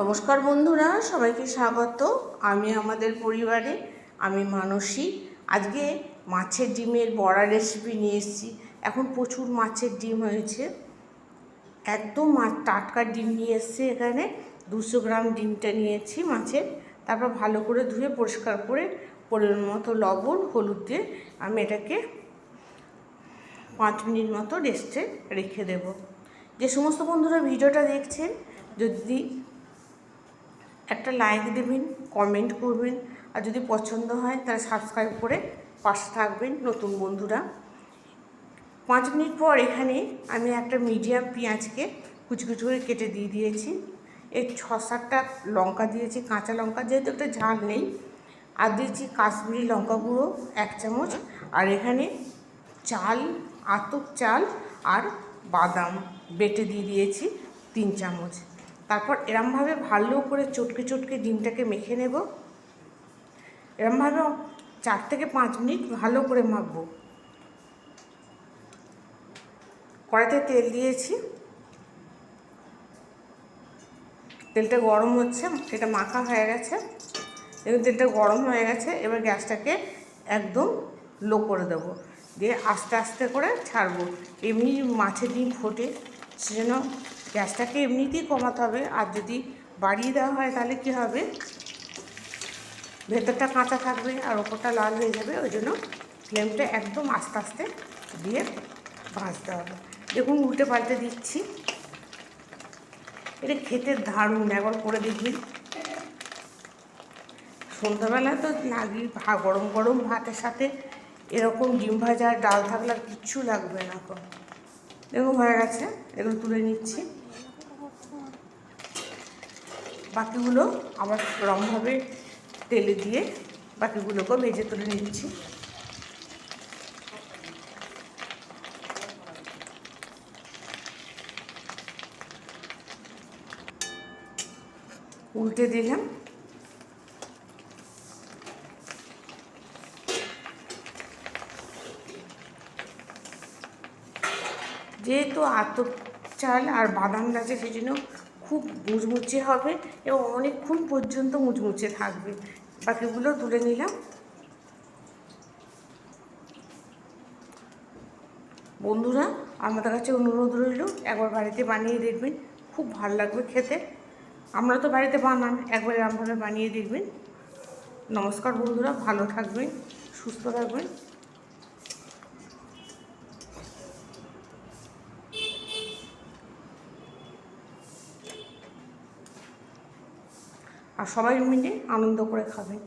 নমস্কার বন্ধুরা, সবাইকে স্বাগত। আমি আমাদের পরিবারে, আমি মানসী। আজকে মাছের ডিমের বড়া রেসিপি নিয়ে এসেছি। এখন প্রচুর মাছের ডিম হয়েছে। একদম মাছ টাটকা ডিম নিয়ে এসেছি এখানে। দুশো গ্রাম ডিমটা নিয়েছি মাছের। তারপর ভালো করে ধুয়ে পরিষ্কার করে পরিমাণ মতো লবণ, হলুদ দিয়ে আমি এটাকে পাঁচ মিনিট মতো রেস্টে রেখে দেব। যে সমস্ত বন্ধুরা ভিডিওটা দেখছেন, যদি একটা লাইক দেবেন কমেন্ট করবেন, আর যদি পছন্দ হয় তাহলে সাবস্ক্রাইব করে পাশে থাকবেন নতুন বন্ধুরা। পাঁচ মিনিট পর এখানে আমি একটা মিডিয়াম পেঁয়াজকে কুচি কুচি করে কেটে দিয়ে দিয়েছি। এর ছ সাতটা লঙ্কা দিয়েছি, কাঁচা লঙ্কা, যেহেতু একটা ঝাল নেই। আর দিয়েছি কাশ্মীরি লঙ্কা গুঁড়ো, এক চামচ। আর এখানে চাল, আতপ চাল আর বাদাম বেটে দিয়ে দিয়েছি তিন চামচ। তারপর এরমভাবে ভালো করে চটকে চটকে ডিমটাকে মেখে নেব। এরমভাবে চার থেকে পাঁচ মিনিট ভালো করে মাখবো। কড়াইতে তেল দিয়েছি। তেলটা গরম হচ্ছে, এটা মাখা হয়ে গেছে। এবং তেলটা গরম হয়ে গেছে, এবার গ্যাসটাকে একদম লো করে দেবো। দিয়ে আস্তে আস্তে করে ছাড়বো। এমনি মাছের ডিম ফোটে, সেজন্য গ্যাসটাকে এমনিতেই কমাতে হবে। আর যদি বাড়িয়ে দেওয়া হয় তাহলে কী হবে? ভেতরটা কাঁচা থাকবে আর ওপরটা লাল হয়ে যাবে। ওই জন্য ফ্লেমটা একদম আস্তে আস্তে দিয়ে ভাজতে হবে। দেখুন, উল্টে পাল্টে দিচ্ছি। এটা খেতে দারুণ। একবার করে দেখি। সন্ধ্যাবেলা তো লাগি গরম গরম ভাতের সাথে এরকম ডিম ভাজা ডাল থাকলে কিচ্ছু লাগবে না তো দেখুন হয়ে গেছে। এগুলো তুলে নিচ্ছি। বাকিগুলো আমার রংভাবে তেলে দিয়ে বাকিগুলোকেও ভেজে তুলে নিচ্ছি। উল্টে দিলাম। যেহেতু আতপ চাল আর বাদাম আছে সেই জন্য খুব মুচমুচে হবে এবং অনেকক্ষণ পর্যন্ত মুচমুচে থাকবে। বাকিগুলো তুলে নিলাম। বন্ধুরা, আমাদের কাছে অনুরোধ রইল, একবার বাড়িতে বানিয়ে দেখবেন। খুব ভালো লাগবে খেতে। আমরা তো বাড়িতে বানান, একবার এরমভাবে বানিয়ে দেখবেন। নমস্কার বন্ধুরা, ভালো থাকবেন, সুস্থ থাকবেন। আর সবাই মিলে আনন্দ করে খাবেন